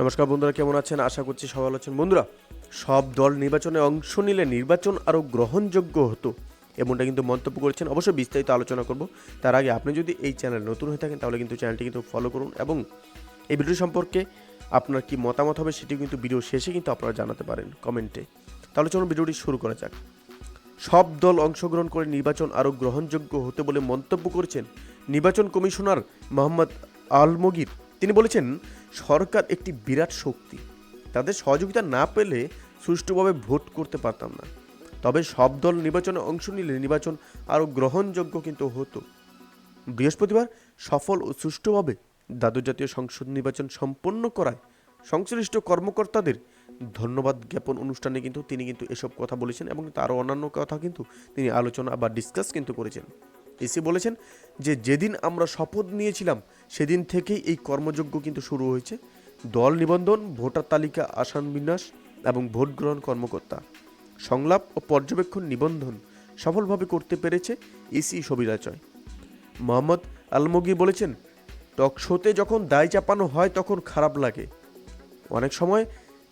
নমস্কার বন্ধুরা, কেমন আছেন? আশা করছি সবাই আছেন। বন্ধুরা, সব দল নির্বাচনে অংশ নিলে নির্বাচন আরও গ্রহণযোগ্য হতো, এমনটা কিন্তু মন্তব্য করেছেন। অবশ্যই বিস্তারিত আলোচনা করব। তার আগে আপনি যদি এই চ্যানেল নতুন হয়ে থাকেন, তাহলে কিন্তু চ্যানেলটি কিন্তু ফলো করুন এবং এই ভিডিও সম্পর্কে আপনার কি মতামত হবে সেটি কিন্তু ভিডিও শেষে কিন্তু আপনারা জানাতে পারেন কমেন্টে। তাহলে চলুন ভিডিওটি শুরু করা যাক। সব দল অংশগ্রহণ করে নির্বাচন আরও গ্রহণযোগ্য হতে বলে মন্তব্য করেছেন নির্বাচন কমিশনার মোহাম্মদ আলমগীর। তিনি বলেছেন সরকার একটি বিরাট শক্তি। তাদের সহযোগিতা না পেলে সুষ্ঠুভাবে ভোট করতে পারতাম না। তবে সব দল নির্বাচনে অংশ নিলে নির্বাচন আরও গ্রহণযোগ্য কিন্তু হতো। বৃহস্পতিবার সফল ও সুষ্ঠুভাবে দ্বাদশ জাতীয় সংসদ নির্বাচন সম্পন্ন করায় সংশ্লিষ্ট কর্মকর্তাদের ধন্যবাদ জ্ঞাপন অনুষ্ঠানে কিন্তু তিনি কিন্তু এসব কথা বলেছেন এবং তারও অন্যান্য কথা কিন্তু তিনি আলোচনা বা ডিসকাস কিন্তু করেছেন। এসে বলেছেন যে, যেদিন আমরা শপথ নিয়েছিলাম সেদিন থেকেই এই কর্মযজ্ঞ কিন্তু শুরু হয়েছে। দল নিবন্ধন, ভোটার তালিকা, আসান বিন্যাস এবং ভোট গ্রহণ কর্মকর্তা। সংলাপ ও পর্যবেক্ষণ নিবন্ধন সফলভাবে করতে পেরেছে ইসি সবিরাচয় মোহাম্মদ আলমগি বলেছেন, টক শোতে যখন দায় চাপানো হয় তখন খারাপ লাগে। অনেক সময়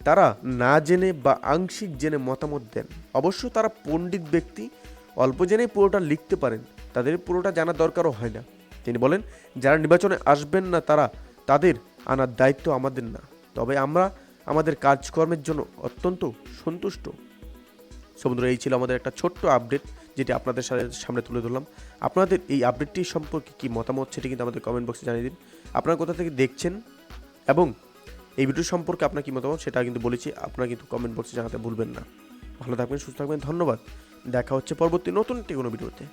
তারা না জেনে বা আংশিক জেনে মতামত দেন। অবশ্য তারা পণ্ডিত ব্যক্তি, অল্প জেনেই পুরোটা লিখতে পারেন। তাদের পুরোটা জানার দরকারও হয় না। তিনি বলেন, যারা নির্বাচনে আসবেন না, তারা তাদের আনার দায়িত্ব আমাদের না। তবে আমরা আমাদের কাজকর্মের জন্য অত্যন্ত সন্তুষ্ট। সমুদ্র এই ছিল আমাদের একটা ছোট্ট আপডেট যেটি আপনাদের সামনে তুলে ধরলাম। আপনাদের এই আপডেটটি সম্পর্কে কি মতামত সেটি কিন্তু আমাদের কমেন্ট বক্সে জানিয়ে দিন। আপনারা কোথা থেকে দেখছেন এবং এই ভিডিও সম্পর্কে আপনার কী মতামত সেটা কিন্তু বলেছি। আপনারা কিন্তু কমেন্ট বক্সে জানাতে ভুলবেন না। ভালো থাকবেন, সুস্থ থাকবেন, ধন্যবাদ। দেখা হচ্ছে পরবর্তী নতুন একটি কোনো ভিডিওতে